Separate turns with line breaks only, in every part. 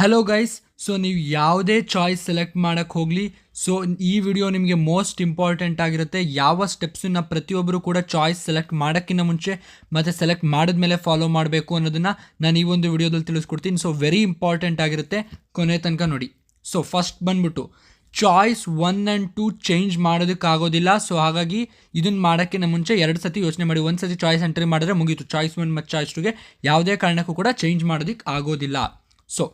Hello guys so ನೀವು ಯಾವುದೇ choice select ಮಾಡೋಕ್ಕೆ ಹೋಗಲಿ. ಸೊ ಈ ವಿಡಿಯೋ ನಿಮಗೆ ಮೋಸ್ಟ್ ಇಂಪಾರ್ಟೆಂಟ್ ಆಗಿರುತ್ತೆ. ಯಾವ ಸ್ಟೆಪ್ಸನ್ನು ಪ್ರತಿಯೊಬ್ಬರು ಕೂಡ ಚಾಯ್ಸ್ ಸೆಲೆಕ್ಟ್ ಮಾಡೋಕ್ಕಿಂತ ಮುಂಚೆ ಮತ್ತು ಸೆಲೆಕ್ಟ್ ಮಾಡಿದ ಮೇಲೆ ಫಾಲೋ ಮಾಡಬೇಕು ಅನ್ನೋದನ್ನು ನಾನು ಈ ಒಂದು ವಿಡಿಯೋದಲ್ಲಿ ತಿಳಿಸ್ಕೊಡ್ತೀನಿ. ಸೊ ವೆರಿ ಇಂಪಾರ್ಟೆಂಟ್ ಆಗಿರುತ್ತೆ. ಕೊನೆ ತನಕ ನೋಡಿ. ಸೊ ಫಸ್ಟ್ ಬಂದ್ಬಿಟ್ಟು choice one and two change ಮಾಡೋದಕ್ಕಾಗೋದಿಲ್ಲ so ಹಾಗಾಗಿ ಇದನ್ನು ಮಾಡೋಕ್ಕಿಂತ ಮುಂಚೆ ಎರಡು ಸತಿ ಯೋಚನೆ ಮಾಡಿ. ಒಂದು ಸತಿ ಚಾಯ್ಸ್ ಎಂಟ್ರಿ ಮಾಡಿದ್ರೆ ಮುಗೀತು. ಚಾಯ್ಸ್ ಒನ್ ಮತ್ತು ಚಾಯ್ಸ್ ಟುಗೆ ಯಾವುದೇ ಕಾರಣಕ್ಕೂ ಕೂಡ ಚೇಂಜ್ ಮಾಡೋದಕ್ಕೆ ಆಗೋದಿಲ್ಲ. ಸೊ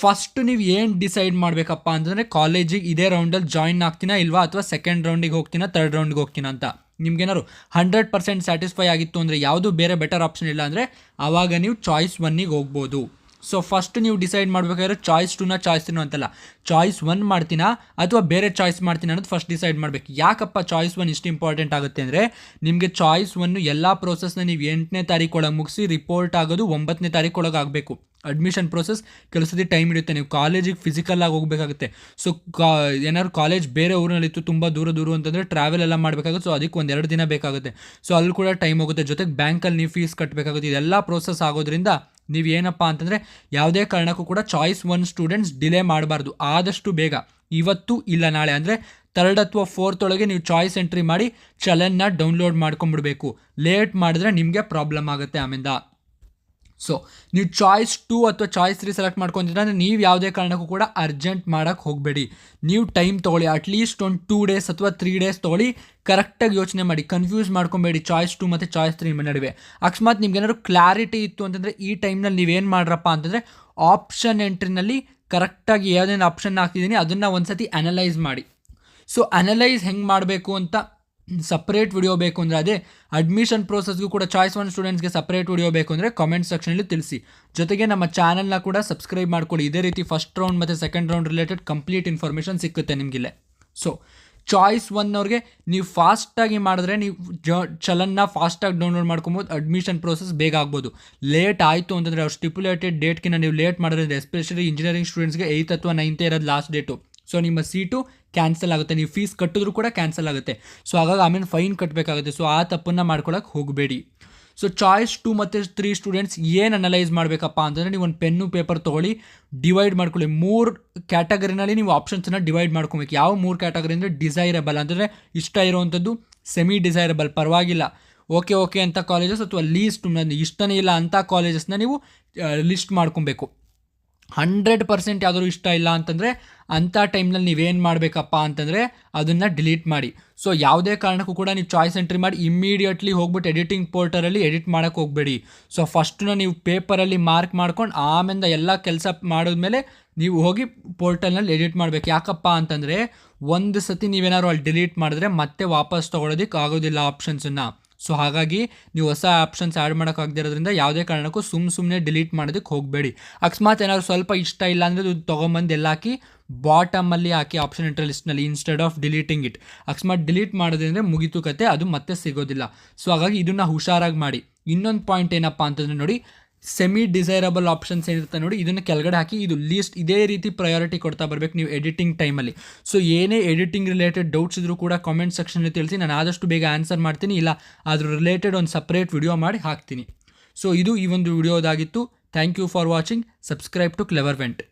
ಫಸ್ಟ್ ನೀವು ಏನು ಡಿಸೈಡ್ ಮಾಡಬೇಕಪ್ಪ ಅಂತಂದರೆ ಕಾಲೇಜಿಗೆ ಇದೇ ರೌಂಡಲ್ಲಿ ಜಾಯಿನ್ ಆಗ್ತೀನಾ ಇಲ್ವಾ ಅಥವಾ ಸೆಕೆಂಡ್ ರೌಂಡಿಗೆ ಹೋಗ್ತೀನಾ ತರ್ಡ್ ರೌಂಡ್ಗೆ ಹೋಗ್ತೀನಾ ಅಂತ? ನಿಮ್ಗೇನಾದ್ರು ಹಂಡ್ರೆಡ್ ಪರ್ಸೆಂಟ್ ಸ್ಯಾಟಿಸ್ಫೈ ಆಗಿತ್ತು ಅಂದರೆ ಯಾವುದು ಬೇರೆ ಬೆಟರ್ ಆಪ್ಷನ್ ಇಲ್ಲ ಅಂದರೆ ಆವಾಗ ನೀವು ಚಾಯ್ಸ್ ಒನ್ನಿಗೆ ಹೋಗ್ಬೋದು. ಸೊ ಫಸ್ಟ್ ನೀವು ಡಿಸೈಡ್ ಮಾಡಬೇಕಾದ್ರೆ ಚಾಯ್ಸ್ ಟೂನ ಚಾಯ್ಸ್ ತ್ರೀನೋ ಅಂತಲ್ಲ ಚಾಯ್ಸ್ ಒನ್ ಮಾಡ್ತೀನಾ ಅಥವಾ ಬೇರೆ ಚಾಯ್ಸ್ ಮಾಡ್ತೀನಿ ಅನ್ನೋದು ಫಸ್ಟ್ ಡಿಸೈಡ್ ಮಾಡಬೇಕು. ಯಾಕಪ್ಪ ಚಾಯ್ಸ್ ಒನ್ ಇಷ್ಟು ಇಂಪಾರ್ಟೆಂಟ್ ಆಗುತ್ತೆ ಅಂದರೆ ನಿಮಗೆ ಚಾಯ್ಸ್ ಒನ್ನು ಎಲ್ಲ ಪ್ರೋಸೆಸ್ನ ನೀವು ಎಂಟನೇ ತಾರೀಕು ಒಳಗೆ ಮುಗಿಸಿ ರಿಪೋರ್ಟ್ ಆಗೋದು ಒಂಬತ್ತನೇ ತಾರೀಕು ಒಳಗೆ ಆಗಬೇಕು. ಅಡ್ಮಿಷನ್ ಪ್ರೋಸೆಸ್ ಕೆಲಸದ ಟೈಮ್ ಹಿಡಿಯುತ್ತೆ. ನೀವು ಕಾಲೇಜಿಗೆ ಫಿಸಿಕಲ್ ಆಗಿ ಹೋಗಬೇಕಾಗುತ್ತೆ. ಸೊ ಕಾ, ಏನಾದ್ರು ಕಾಲೇಜ್ ಬೇರೆ ಊರಿನಲ್ಲಿತ್ತು, ತುಂಬ ದೂರ ದೂರ ಅಂತಂದರೆ ಟ್ರಾವೆಲ್ ಎಲ್ಲ ಮಾಡಬೇಕಾಗುತ್ತೆ. ಸೊ ಅದಕ್ಕೆ ಒಂದೆರಡು ದಿನ ಬೇಕಾಗುತ್ತೆ. ಸೊ ಅಲ್ಲಿ ಕೂಡ ಟೈಮ್ ಹೋಗುತ್ತೆ. ಜೊತೆಗೆ ಬ್ಯಾಂಕಲ್ಲಿ ನೀವು ಫೀಸ್ ಕಟ್ಟಬೇಕಾಗುತ್ತೆ ಇದೆಲ್ಲ ಪ್ರೋಸೆಸ್ ಆಗೋದ್ರಿಂದ ನೀವು ಏನಪ್ಪ ಅಂತಂದರೆ ಯಾವುದೇ ಕಾರಣಕ್ಕೂ ಕೂಡ ಚಾಯ್ಸ್ ಒನ್ ಸ್ಟೂಡೆಂಟ್ಸ್ ಡಿಲೇ ಮಾಡಬಾರ್ದು. ಆದಷ್ಟು ಬೇಗ. ಇವತ್ತು ಇಲ್ಲ ನಾಳೆ. ಅಂದರೆ ಥರ್ಡ್ ಅಥವಾ ಫೋರ್ತ್ ಒಳಗೆ ನೀವು ಚಾಯ್ಸ್ ಎಂಟ್ರಿ ಮಾಡಿ ಚಲನ್ನ ಡೌನ್ಲೋಡ್ ಮಾಡ್ಕೊಂಬಿಡ್ಬೇಕು ಲೇಟ್ ಮಾಡಿದ್ರೆ ನಿಮಗೆ ಪ್ರಾಬ್ಲಮ್ ಆಗುತ್ತೆ ಆಮೇಲೆ ಸೊ ನೀವು ಚಾಯ್ಸ್ ಟೂ ಅಥವಾ ಚಾಯ್ಸ್ ತ್ರೀ ಸೆಲೆಕ್ಟ್ ಮಾಡ್ಕೊತಿದ್ರೆ ಅಂದರೆ ನೀವು ಯಾವುದೇ ಕಾರಣಕ್ಕೂ ಕೂಡ ಅರ್ಜೆಂಟ್ ಮಾಡೋಕ್ಕೆ ಹೋಗಬೇಡಿ. ನೀವು ಟೈಮ್ ತೊಗೊಳ್ಳಿ ಅಟ್ಲೀಸ್ಟ್ ಒಂದು ಟೂ ಡೇಸ್ ಅಥವಾ ತ್ರೀ ಡೇಸ್ ತೊಗೊಳ್ಳಿ ಕರೆಕ್ಟಾಗಿ ಯೋಚನೆ ಮಾಡಿ ಕನ್ಫ್ಯೂಸ್ ಮಾಡ್ಕೊಬೇಡಿ ಚಾಯ್ಸ್ ಟು ಮತ್ತು ಚಾಯ್ಸ್ ತ್ರೀ ನಡುವೆ. ಅಕಸ್ಮಾತ್ ನಿಮ್ಗೇನಾದ್ರು ಕ್ಲಾರಿಟಿ ಇತ್ತು ಅಂತಂದರೆ ಈ ಟೈಮ್ನಲ್ಲಿ ನೀವೇನು ಮಾಡ್ರಪ್ಪ ಅಂತಂದರೆ ಆಪ್ಷನ್ ಎಂಟ್ರಿನಲ್ಲಿ ಕರೆಕ್ಟಾಗಿ ಯಾವುದೇನು ಆಪ್ಷನ್ ಹಾಕ್ತಿದ್ದೀನಿ ಅದನ್ನು ಒಂದು ಸತಿ ಅನಲೈಸ್ ಮಾಡಿ. ಸೊ ಅನಲೈಸ್ ಹೆಂಗೆ ಮಾಡಬೇಕು ಅಂತ ಸಪ್ರೇಟ್ ವಿಡಿಯೋ ಬೇಕು ಅಂದರೆ ಅದೇ ಅಡ್ಮಿಷನ್ ಪ್ರೋಸೆಸ್ಗೂ ಕೂಡ ಚಾಯ್ಸ್ ಒನ್ ಸ್ಟೂಡೆಂಟ್ಸ್ಗೆ ಸಪ್ರೇಟ್ ವಿಡಿಯೋ ಬೇಕು ಅಂದರೆ ಕಾಮೆಂಟ್ ಸೆಕ್ಷನಲ್ಲಿ ತಿಳಿಸಿ. ಜೊತೆಗೆ ನಮ್ಮ ಚಾನಲ್ನ ಕೂಡ ಸಬ್ಸ್ಕ್ರೈಬ್ ಮಾಡ್ಕೊಳ್ಳಿ. ಇದೇ ರೀತಿ ಫಸ್ಟ್ ರೌಂಡ್ ಮತ್ತು second round related complete information ಸಿಕ್ಕುತ್ತೆ ನಿಮಗಿಲ್ಲೇ. ಸೊ ಚಾಯ್ಸ್ ಒನ್ ಅವ್ರಿಗೆ ನೀವು ಫಾಸ್ಟಾಗಿ ಮಾಡಿದ್ರೆ ನೀವು ಜ ಚಲನ್ನ ಫಾಸ್ಟಾಗಿ ಡೌನ್ಲೋಡ್ ಮಾಡ್ಕೊಬೋದು ಅಡ್ಮಿಷನ್ ಪ್ರೋಸೆಸ್ ಬೇಗ ಆಗ್ಬೋದು. ಲೇಟ್ ಆಯಿತು ಅಂತಂದರೆ ಅವ್ರು ಸ್ಟಿಪ್ಯುಲೇಟೆಡ್ ಡೇಟ್ಗಿನ ನೀವು ಲೇಟ್ ಮಾಡಿದ್ರೆ ಎಸ್ಪೆಷಲಿ ಇಂಜಿನಿಯರಿಂಗ್ ಸ್ಟೂಡೆಂಟ್ಸ್ಗೆ ಏಯ್ತ್ ಅಥವಾ ನೈನ್ತೇ ಇರೋದು ಲಾಸ್ಟ್ ಡೇಟು ಸೊ ನಿಮ್ಮ ಸೀಟು ಕ್ಯಾನ್ಸಲ್ ಆಗುತ್ತೆ. ನೀವು ಫೀಸ್ ಕಟ್ಟಿದ್ರು ಕೂಡ ಕ್ಯಾನ್ಸಲ್ ಆಗುತ್ತೆ. ಸೊ ಹಾಗಾಗಿ ಆಮೇಲೆ ಫೈನ್ ಕಟ್ಟಬೇಕಾಗುತ್ತೆ ಸೊ ಆ ತಪ್ಪನ್ನು ಮಾಡ್ಕೊಳಕ್ಕೆ ಹೋಗಬೇಡಿ. ಸೊ ಚಾಯ್ಸ್ ಟು ಮತ್ತು ತ್ರೀ ಸ್ಟೂಡೆಂಟ್ಸ್ ಏನು ಅನಲೈಸ್ ಮಾಡಬೇಕಪ್ಪ ಅಂತಂದರೆ ನೀವು ಒಂದು ಪೆನ್ನು ಪೇಪರ್ ತೊಗೊಳ್ಳಿ ಡಿವೈಡ್ ಮಾಡ್ಕೊಳ್ಳಿ. ಮೂರು ಕ್ಯಾಟಗರಿನಲ್ಲಿ ನೀವು ಆಪ್ಷನ್ಸನ್ನು ಡಿವೈಡ್ ಮಾಡ್ಕೊಬೇಕು. ಯಾವ ಮೂರು ಕ್ಯಾಟಗರಿ ಅಂದರೆ ಡಿಸೈರಬಲ್ ಅಂದರೆ ಇಷ್ಟ ಇರೋವಂಥದ್ದು ಸೆಮಿ ಡಿಸೈರಬಲ್ ಪರವಾಗಿಲ್ಲ. ಓಕೆ ಓಕೆ ಅಂತ ಕಾಲೇಜಸ್ ಅಥವಾ ಲೀಸ್ಟ್ ಇಷ್ಟನೇ ಇಲ್ಲ ಅಂಥ ಕಾಲೇಜಸ್ನ ನೀವು ಲಿಸ್ಟ್ ಮಾಡ್ಕೊಬೇಕು. ಹಂಡ್ರೆಡ್ ಪರ್ಸೆಂಟ್ ಯಾವ್ದಾದ್ರು ಇಷ್ಟ ಇಲ್ಲ ಅಂತಂದರೆ ಅಂಥ ಟೈಮ್ನಲ್ಲಿ ನೀವೇನು ಮಾಡಬೇಕಪ್ಪ ಅಂತಂದರೆ ಅದನ್ನು ಡಿಲೀಟ್ ಮಾಡಿ. ಸೊ ಯಾವುದೇ ಕಾರಣಕ್ಕೂ ಕೂಡ ನೀವು ಚಾಯ್ಸ್ ಎಂಟ್ರಿ ಮಾಡಿ ಇಮ್ಮಿಡಿಯೇಟ್ಲಿ ಹೋಗ್ಬಿಟ್ಟು ಎಡಿಟಿಂಗ್ ಪೋರ್ಟರಲ್ಲಿ ಎಡಿಟ್ ಮಾಡೋಕ್ಕೆ ಹೋಗಬೇಡಿ. ಸೊ ಫಸ್ಟನ್ನ ನೀವು ಪೇಪರಲ್ಲಿ ಮಾರ್ಕ್ ಮಾಡ್ಕೊಂಡು ಆಮೇಲೆ ಎಲ್ಲ ಕೆಲಸ ಮಾಡಿದ್ಮೇಲೆ ನೀವು ಹೋಗಿ ಪೋರ್ಟಲ್ನಲ್ಲಿ ಎಡಿಟ್ ಮಾಡಬೇಕು. ಯಾಕಪ್ಪ ಅಂತಂದರೆ ಒಂದು ಸತಿ ನೀವೇನಾದ್ರು ಅಲ್ಲಿ ಡಿಲೀಟ್ ಮಾಡಿದ್ರೆ ಮತ್ತೆ ವಾಪಸ್ ತೊಗೊಳೋದಕ್ಕೆ ಆಗೋದಿಲ್ಲ ಆಪ್ಷನ್ಸನ್ನು ಸೊ ಹಾಗಾಗಿ ನೀವು ಹೊಸ ಆಪ್ಷನ್ಸ್ ಆ್ಯಡ್ ಮಾಡೋಕ್ಕಾಗದಿರೋದ್ರಿಂದ ಯಾವುದೇ ಕಾರಣಕ್ಕೂ ಸುಮ್ ಸುಮ್ಮನೆ ಡಿಲೀಟ್ ಮಾಡೋದಕ್ಕೆ ಹೋಗಬೇಡಿ. ಅಕಸ್ಮಾತ್ ಏನಾದ್ರು ಸ್ವಲ್ಪ ಇಷ್ಟ ಇಲ್ಲ ಅಂದರೆ ಅದು ತೊಗೊಂಬಂದು ಎಲ್ಲ ಹಾಕಿ? ಬಾಟಮಲ್ಲಿ ಹಾಕಿ ಆಪ್ಷನ್ ಇಂಟರ್ ಲಿಸ್ಟ್ನಲ್ಲಿ ಇನ್ಸ್ಟೆಡ್ ಆಫ್ ಡಿಲೀಟಿಂಗ್ ಇಟ್ ಅಕಸ್ಮಾತ್ ಡಿಲೀಟ್ ಮಾಡೋದ್ರಿಂದ ಮುಗಿತು ಕತೆ, ಅದು ಮತ್ತೆ ಸಿಗೋದಿಲ್ಲ. ಸೊ ಹಾಗಾಗಿ ಇದನ್ನು ಹುಷಾರಾಗಿ ಮಾಡಿ. ಇನ್ನೊಂದು ಪಾಯಿಂಟ್ ಏನಪ್ಪ ಅಂತಂದರೆ ನೋಡಿ ಸೆಮಿ ಡಿಸೈರಬಲ್ ಆಪ್ಷನ್ಸ್ ಏನಿರುತ್ತೆ ನೋಡಿ, ಇದನ್ನು ಕೆಳಗಡೆ ಹಾಕಿ ಇದು ಲೀಸ್ಟ್ ಇದೇ ರೀತಿ ಪ್ರಯಾರಿಟಿ ಕೊಡ್ತಾ ಬರಬೇಕು ನೀವು ಎಡಿಟಿಂಗ್ ಟೈಮಲ್ಲಿ ಸೊ ಏನೇ ಎಡಿಟಿಂಗ್ ರಿಲೇಟೆಡ್ ಡೌಟ್ಸ್ ಇದ್ರೂ ಕೂಡ ಕಾಮೆಂಟ್ ಸೆಕ್ಷನಲ್ಲಿ ತಿಳಿಸಿ, ನಾನು ಆದಷ್ಟು ಬೇಗ ಆನ್ಸರ್ ಮಾಡ್ತೀನಿ, ಇಲ್ಲ ಅದ್ರ ರಿಲೇಟೆಡ್ ಒಂದು ಸಪ್ರೇಟ್ ವಿಡಿಯೋ ಮಾಡಿ ಹಾಕ್ತೀನಿ. ಸೊ ಇದು ಈ ಒಂದು ವಿಡಿಯೋದಾಗಿತ್ತು thank you for watching subscribe to clever vent